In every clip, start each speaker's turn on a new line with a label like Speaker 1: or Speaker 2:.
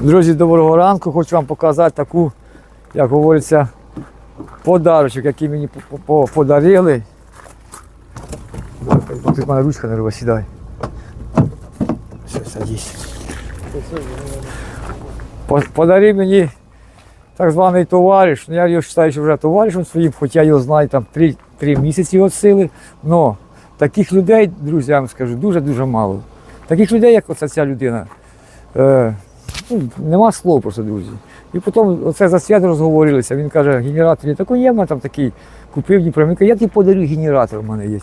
Speaker 1: Друзі, доброго ранку. Хочу вам показати таку, як говориться, подарочок, який мені по- по- подарили. Тут в мене ручка не рва, сідай. Все, садись. По- Подарив мені так званий товариш. Ну, я його вважаю, що вже товаришем своїм, хоча я його знаю там три, три місяці від сили. Но таких людей, друзі, я вам скажу, дуже-дуже мало. Таких людей, як оця ця людина. Ну, нема слов просто, друзі. І потім оце за свят розговорилися. Він каже, генератор, я такий є, в мене там такий купив Дніпро. Він каже, я тобі подарю генератор, у мене є.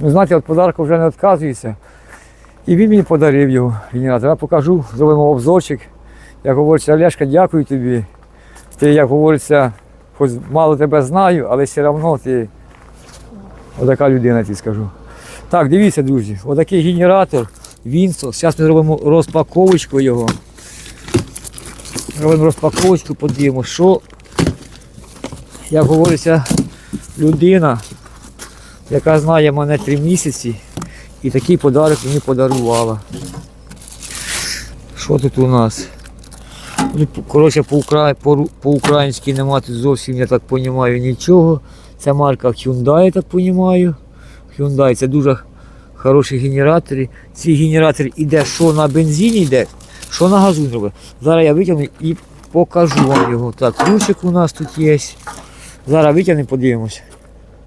Speaker 1: Ну, знаєте, від подарку вже не відказується. І він мені подарив його генератор. Я покажу, зробимо обзорчик. Як говориться, Олешка, дякую тобі. Ти, як говориться, хоч мало тебе знаю, але все одно ти отака людина, тобі скажу. Так, дивіться, друзі, отакий генератор Вінсо. Зараз ми зробимо розпаковочку його. Робимо розпаковочку, подивимося, що, як говориться, людина, яка знає мене три місяці, і такий подарок мені подарувала. Що тут у нас? Коротше, по-укра- по- по-українськи нема тут зовсім, я так розумію, нічого. Це марка Hyundai, я так розумію. Hyundai це дуже хороші генератори. Ці генератори йде що на бензині йде, що на газу зробив? Зараз я витягну і покажу вам його. Так, ключик у нас тут є. Зараз витягнемо, подивимось.